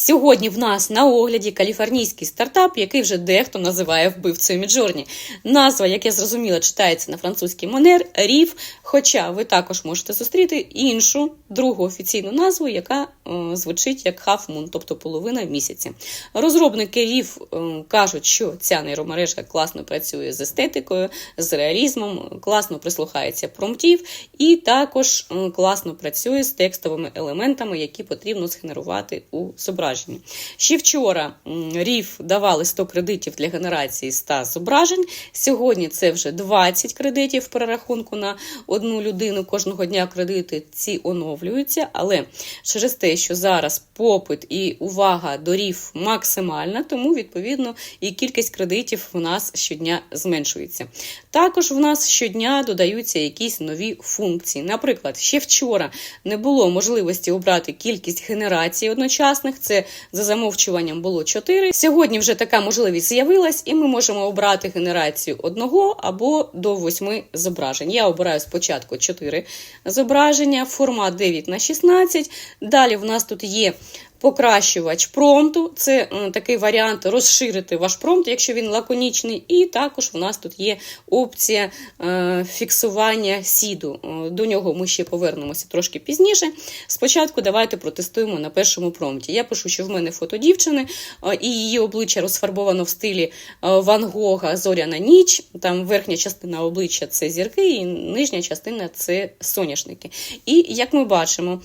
Сьогодні в нас на огляді каліфорнійський стартап, який вже дехто називає вбивцею Міджорні. Назва, як я зрозуміла, читається на французький манер Рів. Хоча ви також можете зустріти іншу другу офіційну назву, яка е, звучить як Half Moon, тобто половина місяця. Розробники Рів е, кажуть, що ця нейромережа класно працює з естетикою, з реалізмом, класно прислухається промптів і також е, класно працює з текстовими елементами, які потрібно згенерувати у зображенні. Ще вчора м, Рів давали 100 кредитів для генерації 100 зображень. Сьогодні це вже 20 кредитів перерахунку на одну людину. Кожного дня кредити ці оновлюються, але через те, що зараз попит і увага до Рів максимальна, тому відповідно і кількість кредитів в нас щодня зменшується. Також в нас щодня додаються якісь нові функції. Наприклад, ще вчора не було можливості обрати кількість генерацій одночасних. Це за замовчуванням було 4. Сьогодні вже така можливість з'явилась, і ми можемо обрати генерацію одного або до 8 зображень. Я обираю спочатку 4 зображення, формат 9 на 16. Далі в нас тут є покращувач промпту. Це такий варіант розширити ваш промпт, якщо він лаконічний. І також у нас тут є опція е, фіксування сіду. Е, До нього ми ще повернемося трошки пізніше. Спочатку давайте протестуємо на першому промпті. Я пишу, що в мене фото дівчини, е, і її обличчя розфарбовано в стилі Ван Гога Зоряна ніч. Там верхня частина обличчя це зірки, і нижня частина це соняшники. І як ми бачимо,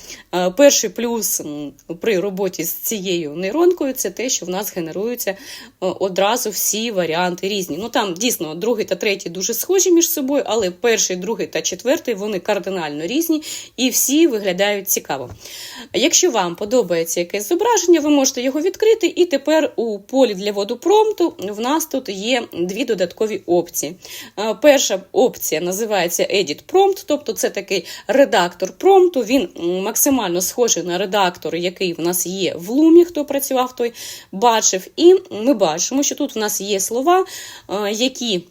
перший плюс при роботі з цією нейронкою це те, що в нас генеруються е, одразу всі варіанти різні. Ну там дійсно другий та третій дуже схожі між собою, але перший, другий та четвертий вони кардинально різні і всі виглядають цікаво. Якщо вам подобається якесь зображення, ви можете його відкрити, і тепер у полі для вводу промпту в нас тут є дві додаткові опції. Е, Перша опція називається Edit Prompt, тобто це такий редактор промпту. Він максимально схожий на редактор, який в нас є в Лумі, хто працював, той бачив. І ми бачимо, що тут в нас є слова, е, які.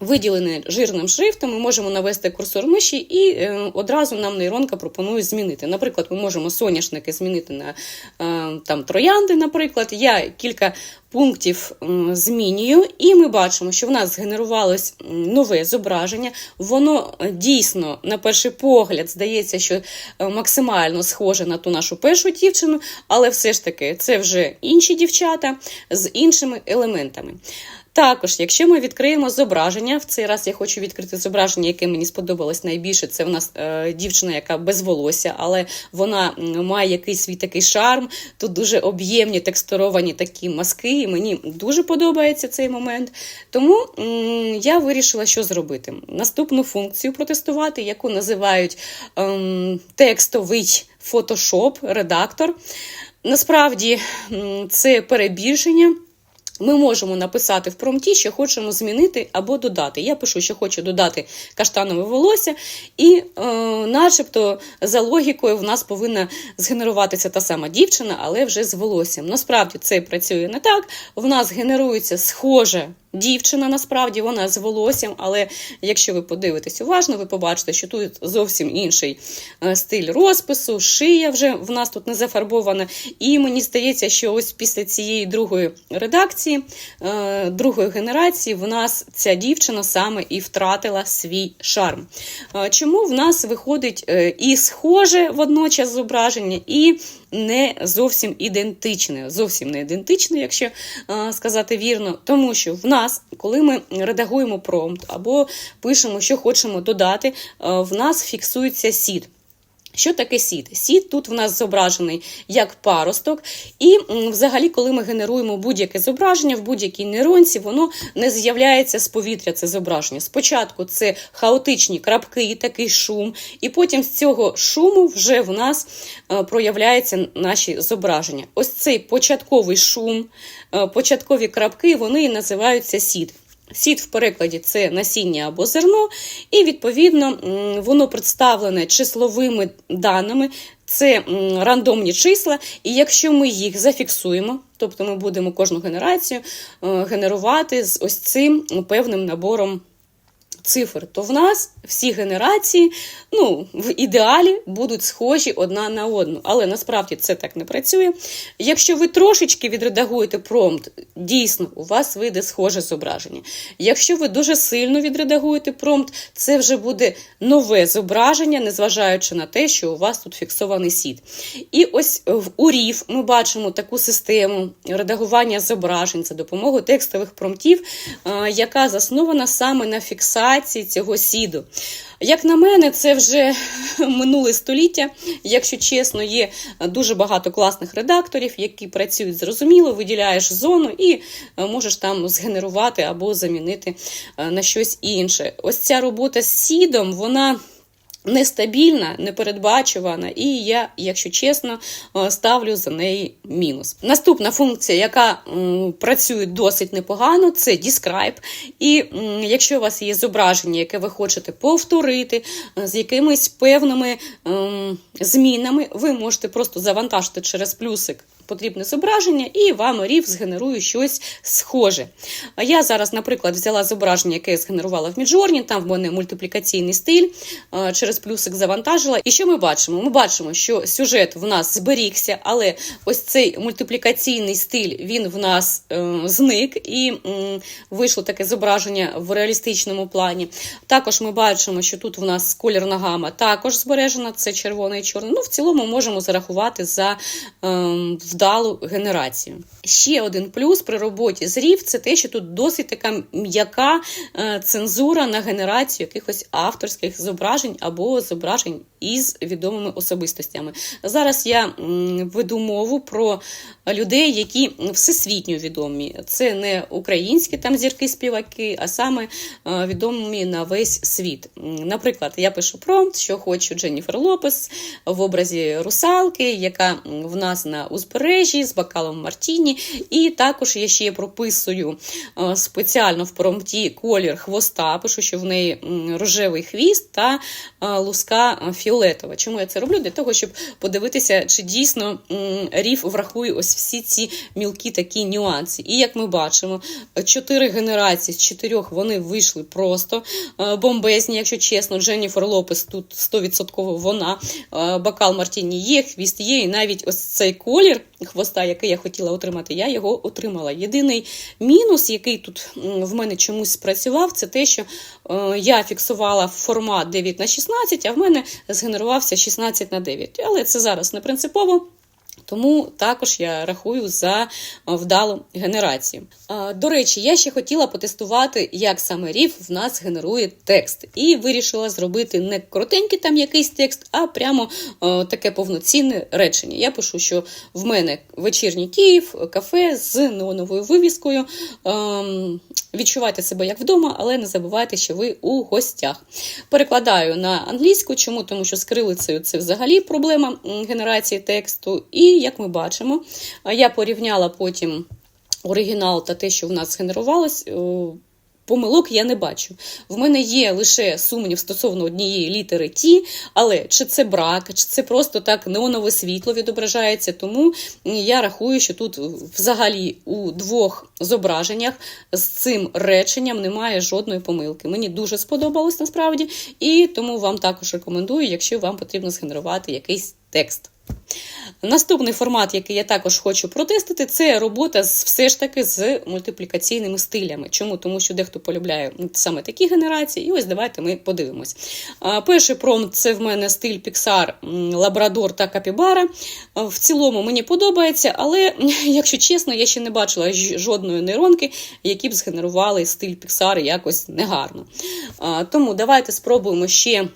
Виділені жирним шрифтом, ми можемо навести курсор миші, і е, одразу нам нейронка пропонує змінити. Наприклад, ми можемо соняшники змінити на е, там троянди. Наприклад, я кілька пунктів змінюю, і ми бачимо, що в нас згенерувалось нове зображення. Воно е, дійсно, на перший погляд, здається, що максимально схоже на ту нашу першу дівчину, але все ж таки це вже інші дівчата з іншими елементами. Також, якщо ми відкриємо зображення, в цей раз я хочу відкрити зображення, яке мені сподобалось найбільше. Це в нас е, дівчина, яка без волосся, але вона має якийсь свій такий шарм. Тут дуже об'ємні текстуровані такі маски, і мені дуже подобається цей момент. Тому м, я вирішила, що зробити. Наступну функцію протестувати, яку називають ем, текстовий фотошоп, редактор. Насправді це перебільшення. Ми можемо написати в промті, що хочемо змінити або додати. Я пишу, що хочу додати каштанове волосся, і, е, начебто, за логікою, в нас повинна згенеруватися та сама дівчина, але вже з волоссям. Насправді це працює не так. В нас генерується схоже. Дівчина насправді вона з волоссям, але якщо ви подивитесь уважно, ви побачите, що тут зовсім інший е, стиль розпису, шия вже в нас тут не зафарбована. І мені здається, що ось після цієї другої редакції, е, другої генерації, в нас ця дівчина саме і втратила свій шарм. Е, Чому в нас виходить і схоже водночас зображення, і не зовсім ідентичне, зовсім не ідентичне, якщо е, сказати вірно, тому що в нас, коли ми редагуємо промпт або пишемо, що хочемо додати, е, в нас фіксується сід. Що таке сід? Сід тут в нас зображений як паросток, і взагалі, коли ми генеруємо будь-яке зображення в будь-якій нейронці, воно не з'являється з повітря. Це зображення. Спочатку це хаотичні крапки, такий шум, і потім з цього шуму вже в нас е, проявляються наші зображення. Ось цей початковий шум, е, початкові крапки, вони і називаються сід. Сід в перекладі це насіння або зерно, і відповідно воно представлене числовими даними. Це рандомні числа, і якщо ми їх зафіксуємо, тобто ми будемо кожну генерацію е, генерувати з ось цим певним набором цифр, то в нас всі генерації, ну, в ідеалі будуть схожі одна на одну. Але насправді це так не працює. Якщо ви трошечки відредагуєте промпт, дійсно у вас вийде схоже зображення. Якщо ви дуже сильно відредагуєте промпт, це вже буде нове зображення, незважаючи на те, що у вас тут фіксований сід. І ось в УРІФ ми бачимо таку систему редагування зображень за допомогою текстових промптів, е, яка заснована саме на фіксації цього сіду. Як на мене, це вже минуле століття. Якщо чесно, є дуже багато класних редакторів, які працюють зрозуміло, виділяєш зону і е, можеш там згенерувати або замінити е, на щось інше. Ось ця робота з сідом, вона. Нестабільна, непередбачувана, і я, якщо чесно, е, ставлю за неї мінус. Наступна функція, яка працює досить непогано, це Describe. І якщо у вас є зображення, яке ви хочете повторити е, з якимись певними ем, змінами, ви можете просто завантажити через плюсик потрібне зображення, і вам рів згенерує щось схоже. Я зараз, наприклад, взяла зображення, яке я згенерувала в Міджорні, там в мене мультиплікаційний стиль, е, через плюсик завантажила. І що ми бачимо? Ми бачимо, що сюжет в нас зберігся, але ось цей мультиплікаційний стиль він в нас е, зник і м, вийшло таке зображення в реалістичному плані. Також ми бачимо, що тут в нас колірна гама також збережена, це червоний і чорний. Ну, в цілому можемо зарахувати за ем, вдалу генерацію. Ще один плюс при роботі з RIF – це те, що тут досить така м'яка е, цензура на генерацію якихось авторських зображень або зображень із відомими особистостями. Зараз я веду мову про людей, які всесвітньо відомі. Це не українські там зірки-співаки, а саме е, відомі на весь світ. Наприклад, я пишу промпт, що хочу Дженніфер Лопес в образі русалки, яка в нас на узбережжі з бокалом Мартіні. І також я ще прописую е, спеціально в промпті колір хвоста. Пишу, що в неї рожевий хвіст та е, луска е, фіолетова. Чому я це роблю? Для того, щоб подивитися, чи дійсно ріф врахує ось всі ці мілкі такі нюанси. І як ми бачимо, чотири генерації з чотирьох вони вийшли просто е, бомбезні, якщо чесно. Дженніфер Лопес тут 100% вона. Е, Бокал Мартіні є, хвіст є, і навіть ось цей колір хвоста, який я хотіла отримати, я його отримала. Єдиний мінус, який тут в мене чомусь спрацював, це те, що я фіксувала формат 9 на 16, а в мене згенерувався 16 на 9. Але це зараз не принципово. Тому також я рахую за е, вдалу генерацію. Е, До речі, я ще хотіла потестувати, як саме ріф в нас генерує текст. І вирішила зробити не коротенький там якийсь текст, а прямо е, таке повноцінне речення. Я пишу, що в мене вечірній Київ, кафе з неоновою вивіскою. Ем, Відчувайте себе як вдома, але не забувайте, що ви у гостях. Перекладаю на англійську. Чому? Тому що з кирилицею це взагалі проблема генерації тексту. І як ми бачимо, я порівняла потім оригінал та те, що в нас генерувалось. Помилок я не бачу. В мене є лише сумнів стосовно однієї літери Ті, але чи це брак, чи це просто так неонове світло відображається. Тому я рахую, що тут взагалі у двох зображеннях з цим реченням немає жодної помилки. Мені дуже сподобалось насправді, і тому вам також рекомендую, якщо вам потрібно згенерувати якийсь текст. Наступний формат, який я також хочу протестити, це робота з все ж таки з мультиплікаційними стилями. Чому? Тому що дехто полюбляє саме такі генерації. І ось давайте ми подивимось. Перший промпт це в мене стиль Pixar, Лабрадор та Капібара. В цілому мені подобається, але, якщо чесно, я ще не бачила жодної нейронки, які б згенерували стиль Pixar якось негарно. Тому давайте спробуємо ще.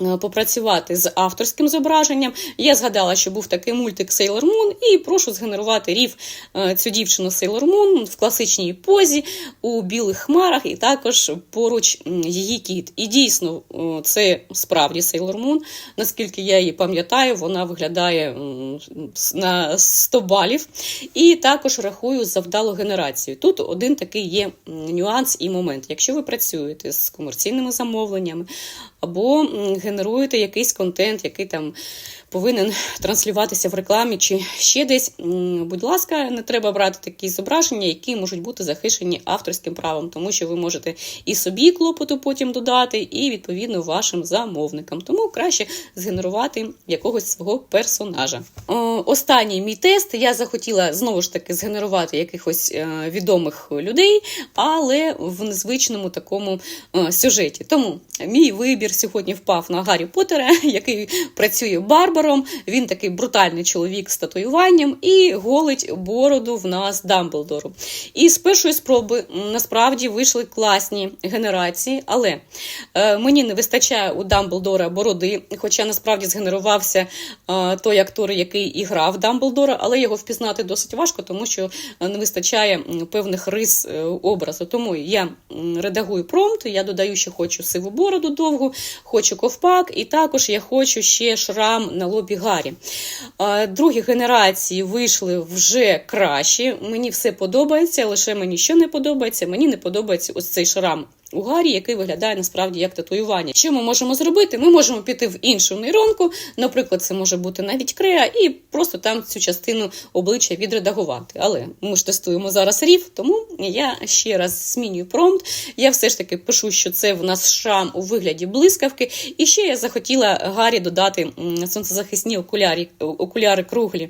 Е, Попрацювати з авторським зображенням. Я згадала, що був такий мультик Sailor Moon, і прошу згенерувати рів е, цю дівчину Sailor Moon в класичній позі у білих хмарах, і також поруч її кіт. І дійсно, це справді Sailor Moon. Наскільки я її пам'ятаю, вона виглядає на 100 балів. І також рахую за вдалу генерацію. Тут один такий є нюанс і момент. Якщо ви працюєте з комерційними замовленнями або генеруєте якийсь контент, який там повинен транслюватися в рекламі чи ще десь. Будь ласка, не треба брати такі зображення, які можуть бути захищені авторським правом, тому що ви можете і собі клопоту потім додати, і відповідно вашим замовникам. Тому краще згенерувати якогось свого персонажа. Останній мій тест я захотіла знову ж таки згенерувати якихось е, відомих людей, але в незвичному такому е, сюжеті. Тому мій вибір сьогодні впав на Гаррі Поттера, який працює барбаром. Він такий брутальний чоловік з татуюванням і голить бороду в нас Дамблдору. І з першої спроби насправді вийшли класні генерації, але е, мені не вистачає у Дамблдора бороди, хоча насправді згенерувався е, той актор, який і грав Дамблдора, але його впізнати досить важко, тому що е, не вистачає певних рис образу. Тому я редагую промпт, я додаю, що хочу сиву бороду довгу, хочу ковпак, і також я хочу ще шрам на лобі Гаррі. Другі генерації вийшли вже краще. Мені все подобається, лише мені що не подобається. Мені не подобається ось цей шрам. У Гаррі, який виглядає насправді як татуювання. Що ми можемо зробити? Ми можемо піти в іншу нейронку, наприклад, це може бути навіть креа, і просто там цю частину обличчя відредагувати. Але ми ж тестуємо зараз рів, тому я ще раз змінюю промпт. Я все ж таки пишу, що це в нас шрам у вигляді блискавки. І ще я захотіла Гаррі додати сонцезахисні окулярі, окуляри круглі.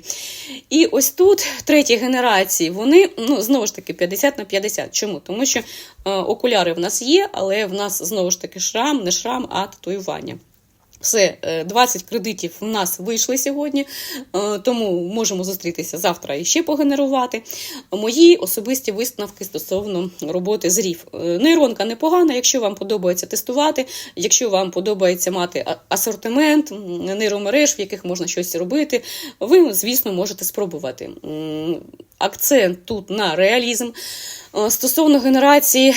І ось тут треті генерації, вони ну знову ж таки 50 на 50. Чому? Тому що е, окуляри в нас є, але в нас знову ж таки шрам, не шрам, а татуювання. Все, е, 20 кредитів в нас вийшли сьогодні, е, тому можемо зустрітися завтра і ще погенерувати. Мої особисті висновки стосовно роботи з рів. Е, Нейронка непогана, якщо вам подобається тестувати, якщо вам подобається мати асортимент нейромереж, в яких можна щось робити, ви, звісно, можете спробувати. Акцент тут на реалізм. Е, Стосовно генерації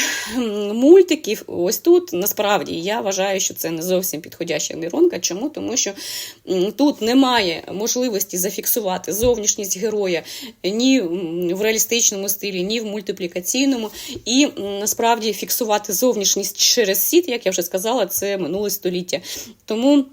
мультиків, ось тут насправді я вважаю, що це не зовсім підходяща нейронка. Чому? Тому що тут немає можливості зафіксувати зовнішність героя ні в реалістичному стилі, ні в мультиплікаційному. І насправді фіксувати зовнішність через сіт, як я вже сказала, це минуле століття. Тому.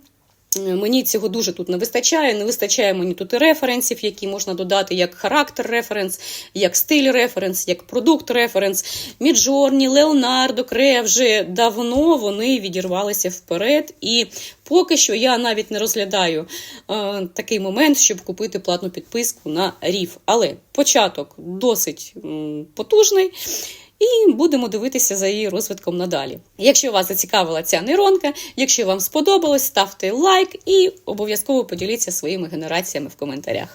Мені цього дуже тут не вистачає. Не вистачає мені тут і референсів, які можна додати як характер референс, як стиль референс, як продукт референс. Міджорні, Леонардо, Крея вже давно вони відірвалися вперед. І поки що я навіть не розглядаю е, такий момент, щоб купити платну підписку на рів. Але початок досить м, потужний. І будемо дивитися за її розвитком надалі. Якщо вас зацікавила ця нейронка, якщо вам сподобалось, ставте лайк і обов'язково поділіться своїми генераціями в коментарях.